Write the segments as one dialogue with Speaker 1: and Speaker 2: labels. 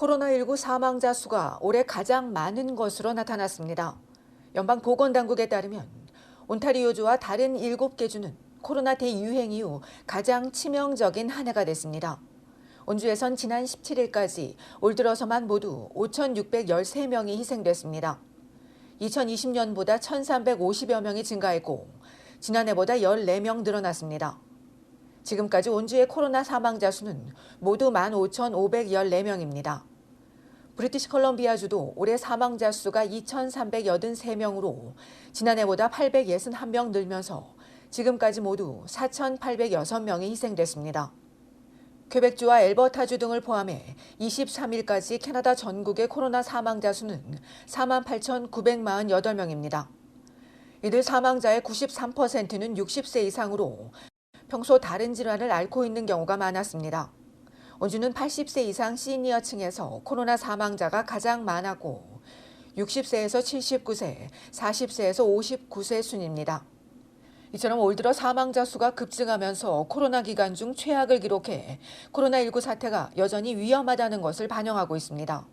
Speaker 1: 코로나19 사망자 수가 올해 가장 많은 것으로 나타났습니다. 연방 보건당국에 따르면 온타리오주와 다른 7개 주는 코로나 대유행 이후 가장 치명적인 한 해가 됐습니다. 온주에선 지난 17일까지 올 들어서만 모두 5,613명이 희생됐습니다. 2020년보다 1,350여 명이 증가했고 지난해보다 14명 늘어났습니다. 지금까지 온주의 코로나 사망자 수는 모두 15,514명입니다. 브리티시 컬럼비아주도 올해 사망자 수가 2,383명으로 지난해보다 861명 늘면서 지금까지 모두 4,806명이 희생됐습니다. 퀘벡주와 엘버타주 등을 포함해 23일까지 캐나다 전국의 코로나 사망자 수는 48,948명입니다. 이들 사망자의 93%는 60세 이상으로 평소 다른 질환을 앓고 있는 경우가 많았습니다. 원주는 80세 이상 시니어층에서 코로나 사망자가 가장 많았고 60세에서 79세, 40세에서 59세 순입니다. 이처럼 올 들어 사망자 수가 급증하면서 코로나 기간 중 최악을 기록해 코로나19 사태가 여전히 위험하다는 것을 반영하고 있습니다.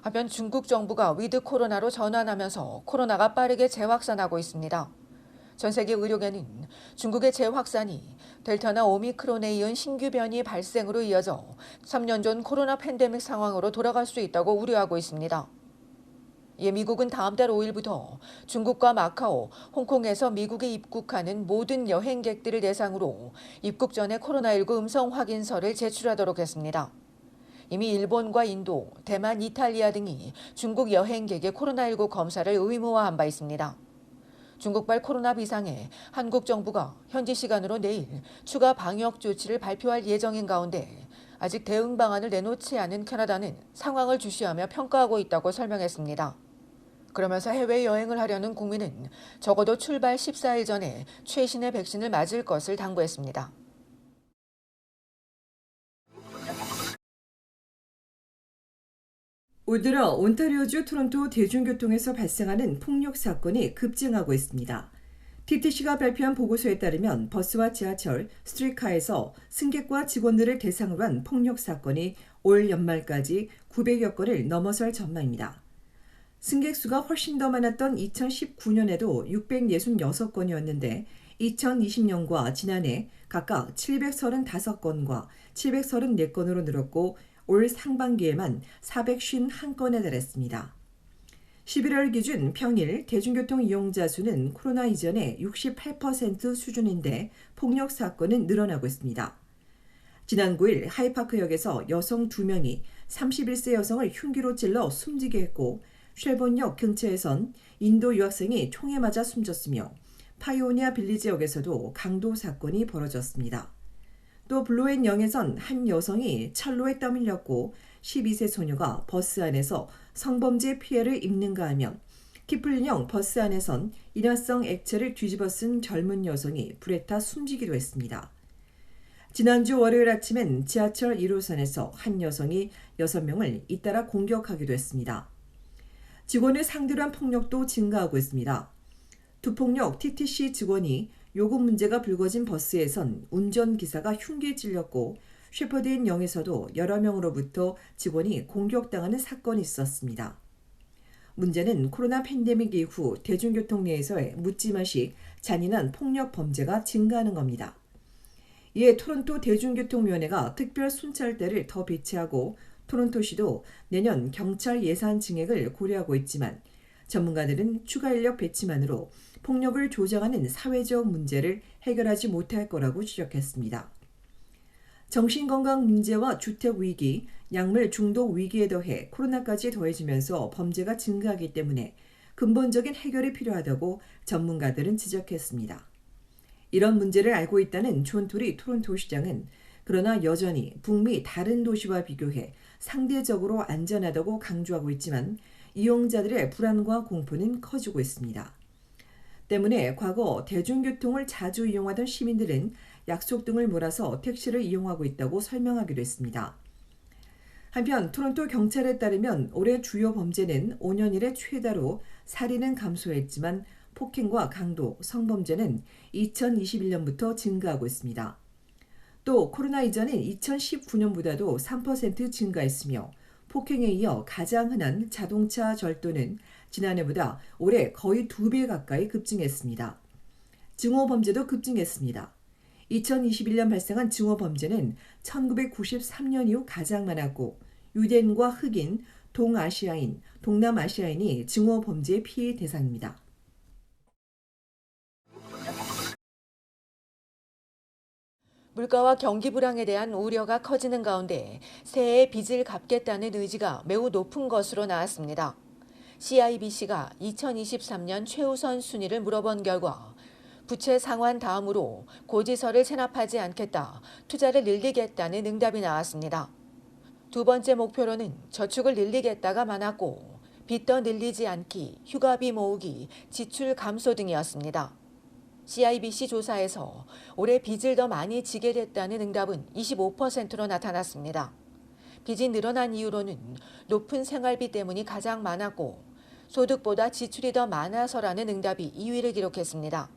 Speaker 1: 한편 중국 정부가 위드 코로나로 전환하면서 코로나가 빠르게 재확산하고 있습니다. 전 세계 의료계는 중국의 재확산이 델타나 오미크론에 이은 신규 변이 발생으로 이어져 3년 전 코로나 팬데믹 상황으로 돌아갈 수 있다고 우려하고 있습니다. 예, 미국은 다음 달 5일부터 중국과 마카오, 홍콩에서 미국에 입국하는 모든 여행객들을 대상으로 입국 전에 코로나19 음성 확인서를 제출하도록 했습니다. 이미 일본과 인도, 대만, 이탈리아 등이 중국 여행객의 코로나19 검사를 의무화한 바 있습니다. 중국발 코로나 비상에 한국 정부가 현지 시간으로 내일 추가 방역 조치를 발표할 예정인 가운데 아직 대응 방안을 내놓지 않은 캐나다는 상황을 주시하며 평가하고 있다고 설명했습니다. 그러면서 해외 여행을 하려는 국민은 적어도 출발 14일 전에 최신의 백신을 맞을 것을 당부했습니다.
Speaker 2: 올 들어 온타리오주 토론토 대중교통에서 발생하는 폭력 사건이 급증하고 있습니다. TTC가 발표한 보고서에 따르면 버스와 지하철, 스트리카에서 승객과 직원들을 대상으로 한 폭력 사건이 올 연말까지 900여 건을 넘어설 전망입니다. 승객 수가 훨씬 더 많았던 2019년에도 666건이었는데 2020년과 지난해 각각 735건과 734건으로 늘었고 올 상반기에만 451건에 달했습니다. 11월 기준 평일 대중교통 이용자 수는 코로나 이전의 68% 수준인데 폭력 사건은 늘어나고 있습니다. 지난 9일 하이파크역에서 여성 2명이 31세 여성을 흉기로 찔러 숨지게 했고 쉘본역 근처에선 인도 유학생이 총에 맞아 숨졌으며 파이오니아 빌리지역에서도 강도 사건이 벌어졌습니다. 또 블로앤영에선 한 여성이 철로에 떠밀렸고 12세 소녀가 버스 안에서 성범죄 피해를 입는가 하면 키플린형 버스 안에선 인화성 액체를 뒤집어 쓴 젊은 여성이 불에 타 숨지기도 했습니다. 지난주 월요일 아침엔 지하철 1호선에서 한 여성이 6명을 잇따라 공격하기도 했습니다. 직원을 상대로 한 폭력도 증가하고 있습니다. 두폭력 TTC 직원이 요금 문제가 불거진 버스에선 운전기사가 흉기에 찔렸고 셰퍼드인 영에서도 여러 명으로부터 직원이 공격당하는 사건이 있었습니다. 문제는 코로나 팬데믹 이후 대중교통 내에서의 묻지마식 잔인한 폭력 범죄가 증가하는 겁니다. 이에 토론토 대중교통위원회가 특별 순찰대를 더 배치하고 토론토시도 내년 경찰 예산 증액을 고려하고 있지만 전문가들은 추가 인력 배치만으로 폭력을 조장하는 사회적 문제를 해결하지 못할 거라고 지적했습니다. 정신건강 문제와 주택 위기, 약물 중독 위기에 더해 코로나까지 더해지면서 범죄가 증가하기 때문에 근본적인 해결이 필요하다고 전문가들은 지적했습니다. 이런 문제를 알고 있다는 존 토리 토론토 시장은 그러나 여전히 북미 다른 도시와 비교해 상대적으로 안전하다고 강조하고 있지만 이용자들의 불안과 공포는 커지고 있습니다. 때문에 과거 대중교통을 자주 이용하던 시민들은 약속 등을 몰아서 택시를 이용하고 있다고 설명하기도 했습니다. 한편 토론토 경찰에 따르면 올해 주요 범죄는 5년 이래 최다로 살인은 감소했지만 폭행과 강도, 성범죄는 2021년부터 증가하고 있습니다. 또 코로나 이전인 2019년보다도 3% 증가했으며 폭행에 이어 가장 흔한 자동차 절도는 지난해보다 올해 거의 두 배 가까이 급증했습니다. 증오 범죄도 급증했습니다. 2021년 발생한 증오 범죄는 1993년 이후 가장 많았고 유대인과 흑인, 동아시아인, 동남아시아인이 증오 범죄의 피해 대상입니다.
Speaker 1: 물가와 경기 불황에 대한 우려가 커지는 가운데 새해 빚을 갚겠다는 의지가 매우 높은 것으로 나왔습니다. CIBC가 2023년 최우선 순위를 물어본 결과 부채 상환 다음으로 고지서를 체납하지 않겠다, 투자를 늘리겠다는 응답이 나왔습니다. 두 번째 목표로는 저축을 늘리겠다가 많았고 빚더 늘리지 않기, 휴가비 모으기, 지출 감소 등이었습니다. CIBC 조사에서 올해 빚을 더 많이 지게 됐다는 응답은 25%로 나타났습니다. 빚이 늘어난 이유로는 높은 생활비 때문이 가장 많았고 소득보다 지출이 더 많아서라는 응답이 2위를 기록했습니다.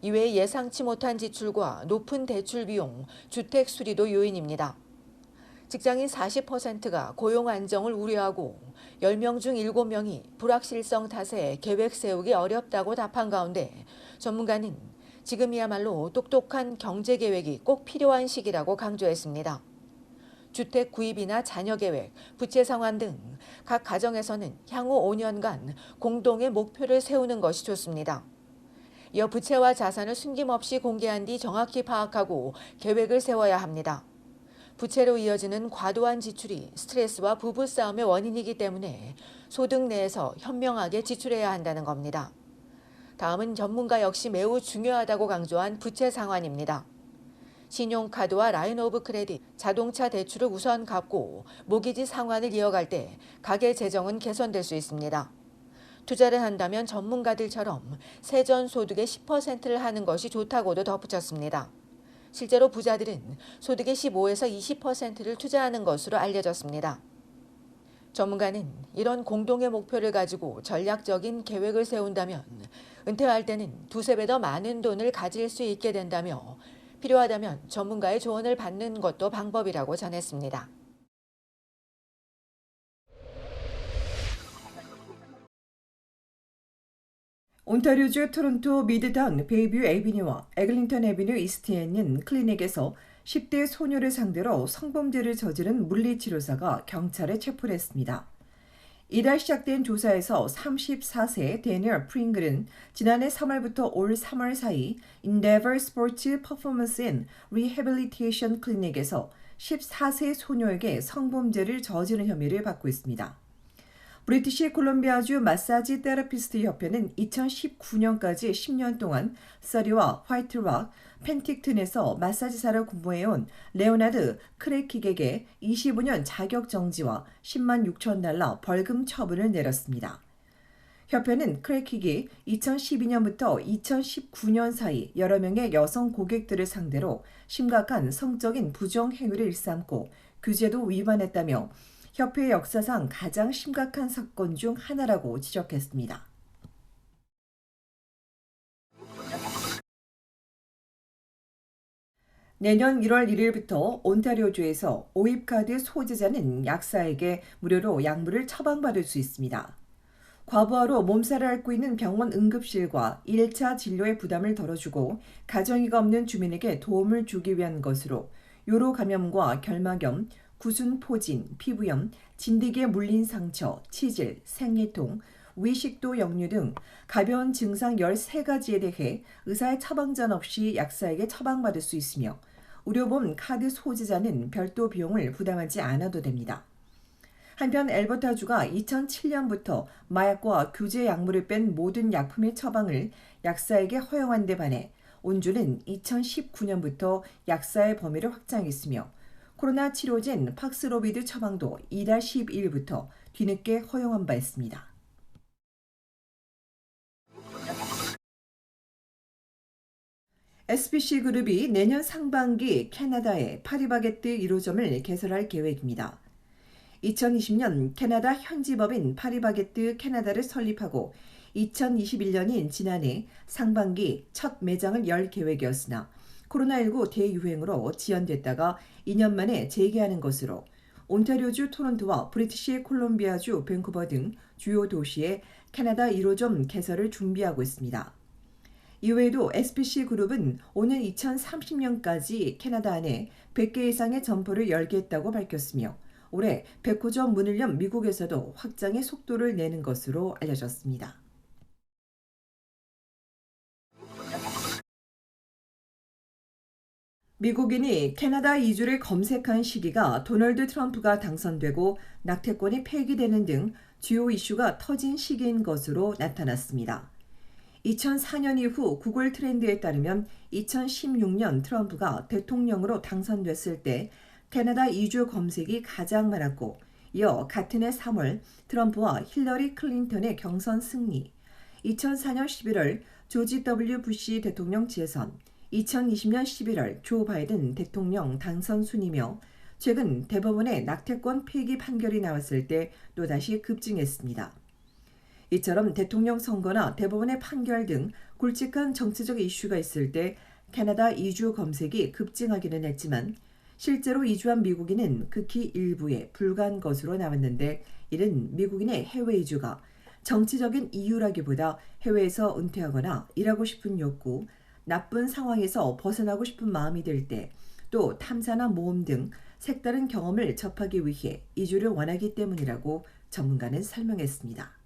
Speaker 1: 이외에 예상치 못한 지출과 높은 대출 비용, 주택 수리도 요인입니다. 직장인 40%가 고용 안정을 우려하고 10명 중 7명이 불확실성 탓에 계획 세우기 어렵다고 답한 가운데 전문가는 지금이야말로 똑똑한 경제 계획이 꼭 필요한 시기라고 강조했습니다. 주택 구입이나 자녀 계획, 부채 상환 등 각 가정에서는 향후 5년간 공동의 목표를 세우는 것이 좋습니다. 이어 부채와 자산을 숨김없이 공개한 뒤 정확히 파악하고 계획을 세워야 합니다. 부채로 이어지는 과도한 지출이 스트레스와 부부싸움의 원인이기 때문에 소득 내에서 현명하게 지출해야 한다는 겁니다. 다음은 전문가 역시 매우 중요하다고 강조한 부채 상환입니다. 신용카드와 라인 오브 크레딧, 자동차 대출을 우선 갚고 모기지 상환을 이어갈 때 가계 재정은 개선될 수 있습니다. 투자를 한다면 전문가들처럼 세전 소득의 10%를 하는 것이 좋다고도 덧붙였습니다. 실제로 부자들은 소득의 15에서 20%를 투자하는 것으로 알려졌습니다. 전문가는 이런 공동의 목표를 가지고 전략적인 계획을 세운다면 은퇴할 때는 두세 배 더 많은 돈을 가질 수 있게 된다며 필요하다면 전문가의 조언을 받는 것도 방법이라고 전했습니다.
Speaker 2: 온타리오주 토론토 미드타운 베이뷰 에비뉴와 에글링턴 에비뉴 이스트에 있는 클리닉에서 10대 소녀를 상대로 성범죄를 저지른 물리치료사가 경찰에 체포를 했습니다. 이달 시작된 조사에서 34세 데니얼 프링글은 지난해 3월부터 올 3월 사이 Endeavor Sports Performance and Rehabilitation 클리닉에서 14세 소녀에게 성범죄를 저지른 혐의를 받고 있습니다. 브리티시 콜롬비아주 마사지 테라피스트 협회는 2019년까지 10년 동안 서리와 화이트락, 펜틱튼에서 마사지사로 근무해온 레오나드 크레킥에게 25년 자격 정지와 10만 6천 달러 벌금 처분을 내렸습니다. 협회는 크레킥이 2012년부터 2019년 사이 여러 명의 여성 고객들을 상대로 심각한 성적인 부정 행위를 일삼고 규제도 위반했다며 협회 역사상 가장 심각한 사건 중 하나라고 지적했습니다. 내년 1월 1일부터 온타리오주에서 오입카드 소지자는 약사에게 무료로 약물을 처방받을 수 있습니다. 과부하로 몸살을 앓고 있는 병원 응급실과 1차 진료의 부담을 덜어주고 가정이가 없는 주민에게 도움을 주기 위한 것으로 요로 감염과 결막염, 구순 포진, 피부염, 진드기에 물린 상처, 치질, 생리통, 위식도 역류 등 가벼운 증상 13가지에 대해 의사의 처방 전 없이 약사에게 처방받을 수 있으며 의료보험 카드 소지자는 별도 비용을 부담하지 않아도 됩니다. 한편 엘버타주가 2007년부터 마약과 규제 약물을 뺀 모든 약품의 처방을 약사에게 허용한 데 반해 온주는 2019년부터 약사의 범위를 확장했으며 코로나 치료제인 팍스로비드 처방도 이달 12일부터 뒤늦게 허용한 바 있습니다. SBC 그룹이 내년 상반기 캐나다에 파리바게뜨 1호점을 개설할 계획입니다. 2020년 캐나다 현지법인 파리바게뜨 캐나다를 설립하고 2021년인 지난해 상반기 첫 매장을 열 계획이었으나 코로나19 대유행으로 지연됐다가 2년 만에 재개하는 것으로 온타리오주 토론토와 브리티시 콜롬비아주 밴쿠버 등 주요 도시에 캐나다 1호점 개설을 준비하고 있습니다. 이외에도 SPC 그룹은 오는 2030년까지 캐나다 안에 100개 이상의 점포를 열겠다고 밝혔으며 올해 100호점 문을 연 미국에서도 확장의 속도를 내는 것으로 알려졌습니다. 미국인이 캐나다 이주를 검색한 시기가 도널드 트럼프가 당선되고 낙태권이 폐기되는 등 주요 이슈가 터진 시기인 것으로 나타났습니다. 2004년 이후 구글 트렌드에 따르면 2016년 트럼프가 대통령으로 당선됐을 때 캐나다 이주 검색이 가장 많았고 이어 같은 해 3월 트럼프와 힐러리 클린턴의 경선 승리, 2004년 11월 조지 W 부시 대통령 재선, 2020년 11월 조 바이든 대통령 당선 순이며 최근 대법원의 낙태권 폐기 판결이 나왔을 때 또다시 급증했습니다. 이처럼 대통령 선거나 대법원의 판결 등 굵직한 정치적 이슈가 있을 때 캐나다 이주 검색이 급증하기는 했지만 실제로 이주한 미국인은 극히 일부에 불과한 것으로 나왔는데 이는 미국인의 해외 이주가 정치적인 이유라기보다 해외에서 은퇴하거나 일하고 싶은 욕구, 나쁜 상황에서 벗어나고 싶은 마음이 들 때, 또 탐사나 모험 등 색다른 경험을 접하기 위해 이주를 원하기 때문이라고 전문가는 설명했습니다.